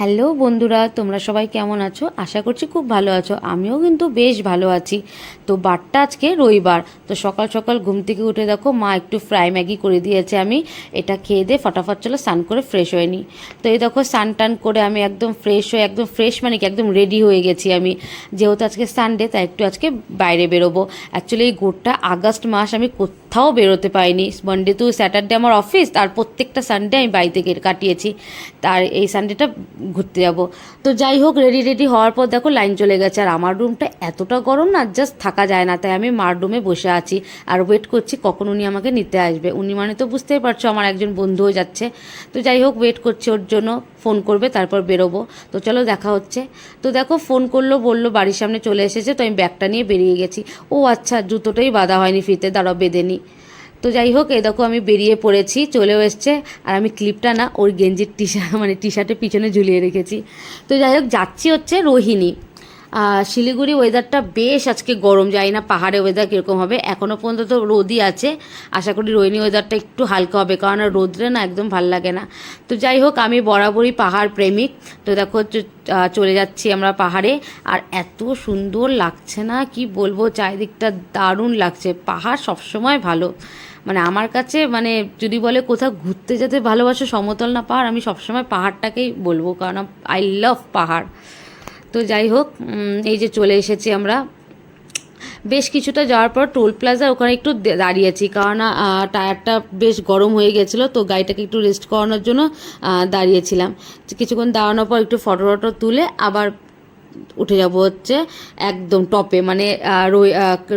Hello বন্ধুরা, তোমরা সবাই কেমন আছো? আশা করছি খুব ভালো আছো। আমিও কিন্তু বেশ ভালো আছি। তো বারটা আজকে রবিবার, তো সকাল সকাল ঘুম থেকে উঠে দেখো মা একটু ফ্রাই ম্যাগি করে দিয়েছে। আমি এটা খেয়ে দিয়ে ফটাফট চলো স্নান করে ফ্রেশ হয়ে নিই তো এই দেখো স্নান টান করে আমি একদম ফ্রেশ হয়ে, একদম ফ্রেশ মানে কি একদম রেডি হয়ে গেছি আমি। যেহেতু আজকে সানডে তাই একটু আজকে বাইরে বেরোবো। অ্যাকচুয়ালি এই গোটা আগস্ট মাস আমি কোথাও বেরোতে পারিনি। মানডে টু স্যাটারডে আমার অফিস আর প্রত্যেকটা সানডে আমি বাড়িতে কাটিয়েছি। তার এই সানডেটা ঘুরতে যাব। তো যাই হোক রেডি রেডি হওয়ার পর দেখো লাইন চলে গেছে। আর আমার রুমটা এতটা গরম না জাস্ট থাকা যায় না। তাই আমি মার রুমে বসে আছি। আর ওয়েট করছি কখন উনি আমাকে নিতে আসবে। উনি মানে তো বুঝতেই পারছ আমার একজন বন্ধুও যাচ্ছে। তো যাই হোক ওয়েট করছি ওর জন্য। ফোন করবে, তারপর বেরোবো। তো চলো দেখা হচ্ছে। তো দেখো ফোন করল, বলল, বাড়ির সামনে চলে এসেছে। তো আমি ব্যাগটা নিয়ে বেরিয়ে গেছি। ও আচ্ছা জুতোটাই বাঁধা হয়নি, ফিতে দাঁড়াও, বেঁধে নি। তো যাই হোক এই দেখো আমি বেরিয়ে পড়েছি, চলেও এসছে, আর আমি ক্লিপটা না ওর গেঞ্জির টি শার্ট মানে টি শার্টের পিছনে ঝুলিয়ে রেখেছি। তো যাই হোক, যাচ্ছি হচ্ছে রোহিণী। শিলিগুড়ি ওয়েদারটা বেশ আজকে গরম যাই না পাহাড়ে ওয়েদার কীরকম হবে। এখনও পর্যন্ত তো রোদই আছে। আশা করি রোহিণী ওয়েদারটা একটু হালকা হবে, কারণ রোদ্রে না একদম ভালো লাগে না। তো যাই হোক, আমি বরাবরই পাহাড় প্রেমিক। তো দেখো চলে যাচ্ছি আমরা পাহাড়ে। আর এত সুন্দর লাগছে না, কি বলব, চারিদিকটা দারুণ লাগছে। পাহাড় সবসময় ভালো। মানে আমার কাছে মানে যদি বলে কোথাও ঘুরতে যেতে ভালোবাসো সমতল না পাহাড়, আমি সবসময় পাহাড়টাকেই বলব, কারণ আই লাভ পাহাড়। তো যাই হোক এই যে চলে এসেছি আমরা। বেশ কিছুটা যাওয়ার পর টোল প্লাজা ওখানে একটু দাঁড়িয়েছি। কারণ টায়ারটা বেশ গরম হয়ে গেছিল, তো গাড়িটাকে একটু রেস্ট করানোর জন্য দাঁড়িয়েছিলাম। কিছুক্ষণ দাঁড়ানোর পর একটু ফটো টটো তুলে আবার উঠে যাব হচ্ছে একদম টপে মানে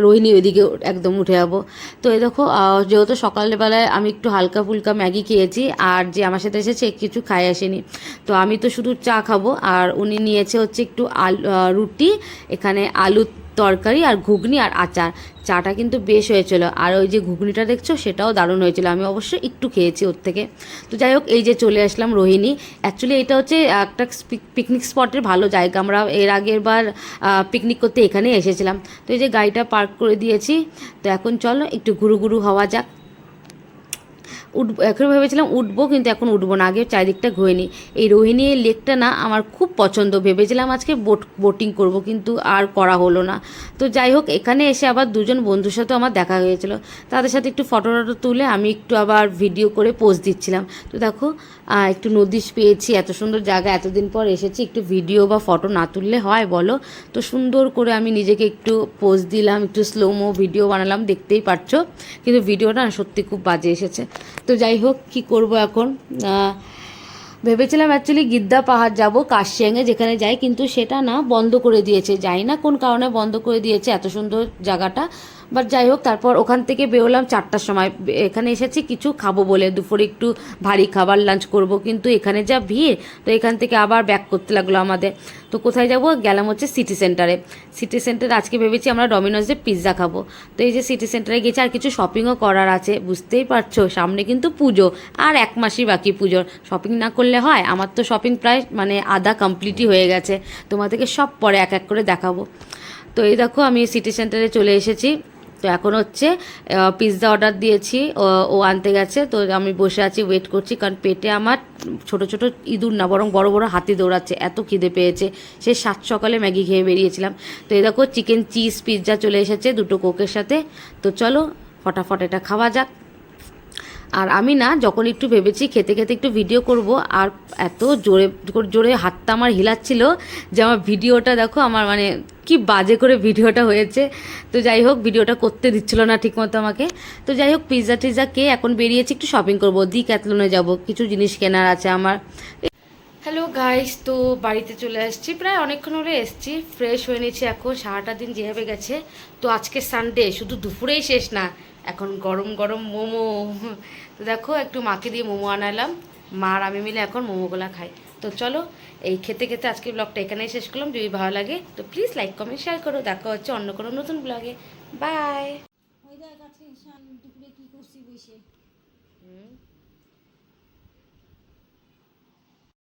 রোহিণী ওইদিকে একদম উঠে যাব। তো এই দেখো যেহেতু সকালবেলায় আমি একটু হালকা ফুলকা ম্যাগি খেয়েছি, আর যে আমার সাথে এসেছে কিছু খাই আসেনি। তো আমি তো শুধু চা খাব, আর উনি নিয়েছে হচ্ছে একটু আলু রুটি, এখানে আলু তরকারি আর ঘুগনি আর আচার। চাটা কিন্তু বেশ হয়েছিল। আর ওই যে ঘুগনিটা দেখছ, সেটাও দারুণ হয়েছিল। আমি অবশ্য একটু খেয়েছি ওর থেকে। তো যাই হোক, এই যে চলে আসলাম রোহিণী। অ্যাকচুয়ালি এটা হচ্ছে একটা পিকনিক স্পটের ভালো জায়গা। আমরা এর আগের বার পিকনিক করতে এখানেই এসেছিলাম। তো এই যে গাড়িটা পার্ক করে দিয়েছি। তো এখন চলো, একটু ঘুরু ঘুরু হওয়া যাক। উঠবো এখন ভেবেছিলাম উঠবো, কিন্তু এখন উঠবো না। আগে চারিদিকটা ঘুরে নিই এই রোহিণী লেকটা না আমার খুব পছন্দ। ভেবেছিলাম আজকে বোট বোটিং করব, কিন্তু আর করা হলো না। তো যাই হোক, এখানে এসে আবার দুজন বন্ধুর সাথেও আমার দেখা হয়েছিল তাদের সাথে একটু ফটো টটো তুলে আমি একটু আবার ভিডিও করে পোস্ট দিচ্ছিলাম। তো দেখো একটু নদী পেয়েছি, এত সুন্দর জায়গা, এতদিন পর এসেছি, একটু ভিডিও বা ফটো না তুললে হয় বলো? তো সুন্দর করে আমি নিজেকে একটু পোস্ট দিলাম, একটু স্লোমো ভিডিও বানালাম, দেখতেই পারছ। কিন্তু ভিডিওটা সত্যি খুব বাজে এসেছে। তো যাই হোক, কি করব এখন? ভেবেছিলাম অ্যাকচুয়ালি গিদ্দা পাহাড় যাব কাশিয়াঙে যেখানে যাই, কিন্তু সেটা না বন্ধ করে দিয়েছে। যাই না কোন কারণে বন্ধ করে দিয়েছে, এত সুন্দর জায়গাটা। বাট যাই হোক তারপর ওখান থেকে বেরোলাম চারটার সময়। এখানে এসেছি, কিছু খাব বলে, দুপুরে একটু ভারী খাবার লাঞ্চ করব, কিন্তু এখানে যা ভিড়, তো এখান থেকে আবার ব্যাক করতে লাগল আমাদের। তো কোথায় যাব? গেলাম হচ্ছে সিটি সেন্টারে সিটি সেন্টারে আজকে ভেবেছি আমরা ডমিনোজে পিৎজা খাব। তো এই যে সিটি সেন্টারে গেছি, আর কিছু শপিংও করার আছে, বুঝতেই পারছ? সামনে কিন্তু পুজো, আর এক মাসই বাকি পুজোর। শপিং না করলে হয়, আমার তো শপিং প্রায় মানে আধা কমপ্লিটই হয়ে গেছে। তোমাদেরকে সব পরে এক এক করে দেখাবো। তো এই দেখো, আমি সিটি সেন্টারে চলে এসেছি। তো এখন হচ্ছে পিৎজা অর্ডার দিয়েছি, ও- আনতে গেছে, তো আমি বসে আছি ওয়েট করছি, কারণ পেটে আমার ছোট ছোট ইঁদুর না, বরং বড় বড় হাতি দৌড়াচ্ছে, এত খিদে পেয়েছে। সে সাত সকালে ম্যাগি খেয়ে বেরিয়েছিলাম। তো এই দেখো চিকেন চিজ পিৎজা চলে এসেছে, দুটো কোকের সাথে। তো চলো, ফটাফট এটা খাওয়া যাক। আর আমি না যখন একটু ভেবেছি খেতে খেতে একটু ভিডিও করব, আর এত জোরে জোরে হাতটা আমার হিলাচ্ছিল যে আমার ভিডিওটা দেখো, আমার মানে কি বাজে করে ভিডিওটা হয়েছে। তো যাই হোক ভিডিওটা করতে দিচ্ছিল না ঠিকমতো আমাকে। তো যাই হোক পিৎজা টিৎজা খেয়ে এখন বেরিয়েছি, একটু শপিং করব। দি ক্যাথলনে যাব, কিছু জিনিস কেনার আছে আমার। হ্যালো গাইস তো বাড়িতে চলে আসছি। প্রায় অনেকক্ষণ হলে এসছি ফ্রেশ হয়ে নিয়েছি এখন, সারাটা দিন যেভাবে গেছে। তো আজকে সানডে শুধু দুপুরেই শেষ না এখন গরম গরম মোমো। তো দেখো একটু মাকে দিয়ে মোমো আনালাম। মা আর আমি মিলে এখন মোমোগুলা খাই। তো চলো এই খেতে খেতে আজকে ব্লগটা এখানেই শেষ করলাম। যদি ভালো লাগে তো প্লিজ লাইক কমেন্ট শেয়ার করো। দেখা হচ্ছে অন্য কোনো নতুন ব্লগে বাই ওই দেখ আজকে দুপুরে কি করছি বসে। হুম।